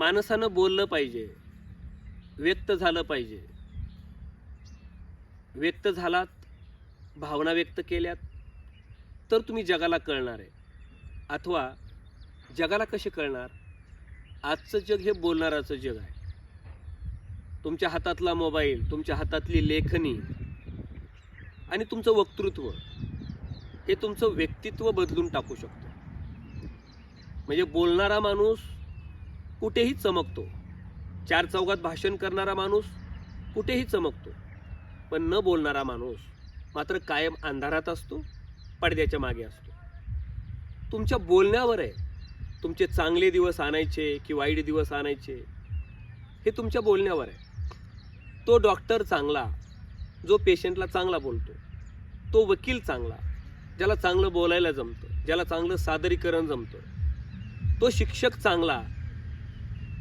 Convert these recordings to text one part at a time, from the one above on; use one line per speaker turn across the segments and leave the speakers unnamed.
माणसानं बोललं पाहिजे. व्यक्त झालं पाहिजे. व्यक्त झालात भावना व्यक्त केल्यात तर तुम्ही जगाला कळणार आहे. अथवा जगाला कसे कळणार? आजचं जग हे बोलणाराचं जग आहे. तुमच्या हातातला मोबाईल तुमच्या हातातली लेखणी आणि तुमचं वक्तृत्व हे तुमचं व्यक्तित्व बदलून टाकू शकतं. म्हणजे बोलणारा माणूस कुठेही चमकतो. चार चौघात भाषण करणारा माणूस कुठेही चमकतो. पण न बोलणारा माणूस मात्र कायम अंधारात असतो पडद्याच्या मागे असतो. तुमच्या बोलण्यावर आहे. तुमचे चांगले दिवस आणायचे की वाईट दिवस आणायचे हे तुमच्या बोलण्यावर आहे. तो डॉक्टर चांगला जो पेशंटला चांगला बोलतो तो वकील चांगला ज्याला चांगलं बोलायला जमतं ज्याला चांगलं सादरीकरण जमतं तो शिक्षक चांगला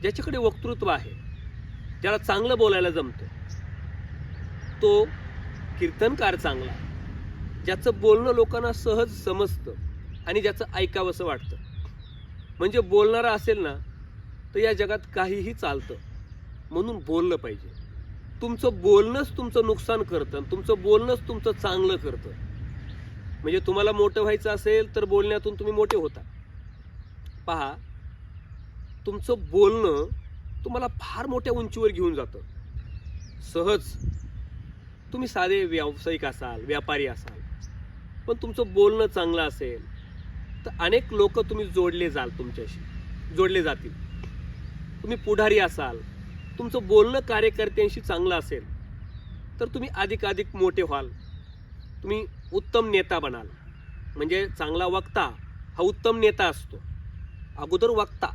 ज्याच्याकडे वक्तृत्व आहे ज्याला चांगलं बोलायला जमतं. तो कीर्तनकार चांगला ज्याचं बोलणं लोकांना सहज समजतं आणि ज्याचं ऐकावंसं वाटतं. म्हणजे बोलणारा असेल ना तर या जगात काहीही चालतं. म्हणून बोललं पाहिजे. तुमचं बोलणंच तुमचं नुकसान करतं तुमचं बोलणंच तुमचं चांगलं करतं. म्हणजे तुम्हाला मोठं व्हायचं असेल तर बोलण्यातून तुम्ही मोठे होता. पहा तुमचं बोलणं तुम्हाला फार मोठ्या उंचीवर घेऊन जातं. सहज. तुम्ही साधे व्यावसायिक असाल व्यापारी असाल पण तुमचं बोलणं चांगलं असेल तर अनेक लोक तुम्ही जोडले जाल तुमच्याशी जोडले जातील. तुम्ही पुढारी असाल तुमचं बोलणं कार्यकर्त्यांशी चांगलं असेल तर तुम्ही अधिक अधिक मोठे व्हाल. तुम्ही उत्तम नेता बनाल. म्हणजे चांगला वक्ता हा उत्तम नेता असतो. अगोदर वक्ता.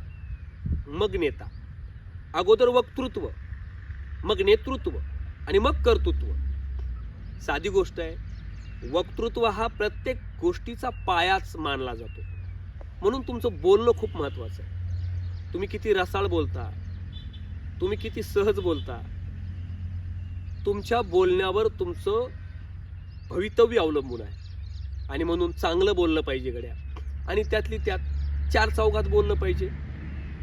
मग नेता अगोदर वक्तृत्व मग नेतृत्व आणि मग कर्तृत्व. साधी गोष्ट आहे वक्तृत्व हा प्रत्येक गोष्टीचा पायाच मानला जातो. म्हणून तुमचं बोलणं खूप महत्त्वाचं आहे. तुम्ही किती रसाळ बोलता तुम्ही किती सहज बोलता तुमच्या बोलण्यावर तुमचं भवितव्य अवलंबून आहे. आणि म्हणून चांगलं बोललं पाहिजे गड्या. आणि त्यातली त्यात चार चौघात बोललं पाहिजे.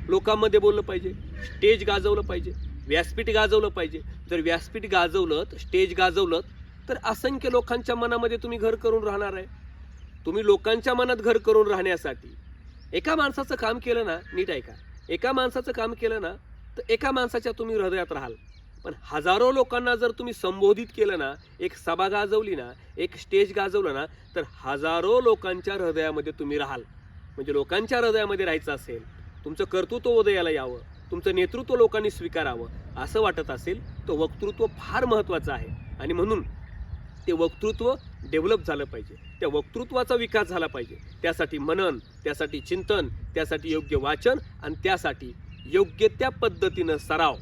लोकांमध्ये बोललं पाहिजे. स्टेज गाजवलं पाहिजे. व्यासपीठ गाजवलं पाहिजे. जर व्यासपीठ गाजवलं स्टेज गाजवलं तर असंख्य लोकांच्या मनामध्ये तुम्ही घर करून राहणार आहे. तुम्ही लोकांच्या मनात घर करून राहण्यासाठी एका माणसाचं काम केलं ना नीट ऐका. एका माणसाचं काम केलं ना तर एका माणसाच्या तुम्ही हृदयात राहाल. पण हजारो लोकांना जर तुम्ही संबोधित केलं ना एक सभा गाजवली ना एक स्टेज गाजवलं ना तर हजारो लोकांच्या हृदयामध्ये तुम्ही राहाल. म्हणजे लोकांच्या हृदयामध्ये राहायचं असेल तुमचं कर्तृत्व उदयाला यावं तुमचं नेतृत्व लोकांनी स्वीकारावं असं वाटत असेल तर वक्तृत्व फार महत्त्वाचं आहे. आणि म्हणून ते वक्तृत्व डेव्हलप झालं पाहिजे. त्या वक्तृत्वाचा विकास झाला पाहिजे. त्यासाठी मनन त्यासाठी चिंतन त्यासाठी योग्य वाचन आणि त्यासाठी योग्य त्या पद्धतीनं सराव.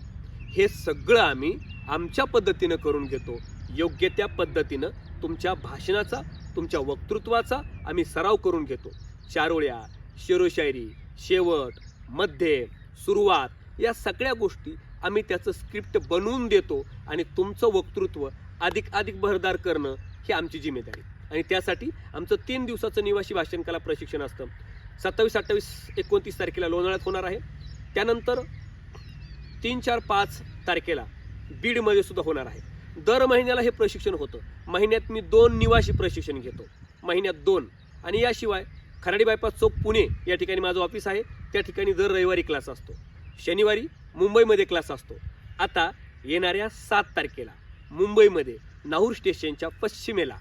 हे सगळं आम्ही आमच्या पद्धतीनं करून घेतो. योग्य त्या पद्धतीनं तुमच्या भाषणाचा तुमच्या वक्तृत्वाचा आम्ही सराव करून घेतो. चारोळ्या शेरोशायरी शेवट मध्य सुरुवात या सगळ्या गोष्टी आम्ही त्याचं स्क्रिप्ट बनवून देतो आणि तुमचं वक्तृत्व अधिक अधिक भरदार करणं ही आमची जिम्मेदारी. आणि त्यासाठी आमचं तीन दिवसाचं निवासी भाषणकला प्रशिक्षण असतं. सत्तावीस अठ्ठावीस एकोणतीस तारखेला लोणाळ्यात होणार आहे. त्यानंतर तीन चार पाच तारखेला बीडमध्ये सुद्धा होणार आहे. दर महिन्याला हे प्रशिक्षण होतं. महिन्यात मी दोन निवासी प्रशिक्षण घेतो. महिन्यात दोन. आणि याशिवाय खराडी बायपास चौक पुणे या ठिकाणी माझं ऑफिस आहे. त्या ठिकाणी दर रविवारी क्लास असतो. शनिवारी मुंबईमध्ये क्लास असतो. आता येणाऱ्या सात तारखेला मुंबईमध्ये नाहूर स्टेशनच्या पश्चिमेला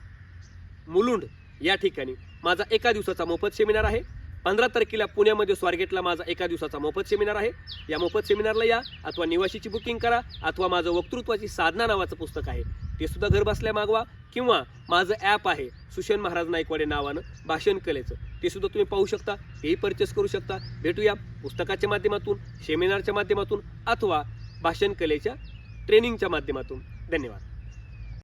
मुलुंड या ठिकाणी माझा एका दिवसाचा मोफत सेमिनार आहे. पंधरा तारखेला पुण्यामध्ये स्वारगेटला माझा एका दिवसाचा मोफत सेमिनार आहे. या मोफत सेमिनारला या अथवा निवासीची बुकिंग करा अथवा माझं वक्तृत्वाची साधना नावाचं पुस्तक आहे. ते सुद्धा घर बसल्या मागवा किंवा माझं ॲप आहे सुशन महाराज नाईकवाडे नावानं भाषण कलेचं. ते सुद्धा तुम्ही पाहू शकता तेही परचेस करू शकता. भेटूया पुस्तकाच्या माध्यमातून सेमिनारच्या माध्यमातून अथवा भाषण कलेच्या ट्रेनिंगच्या माध्यमातून. धन्यवाद.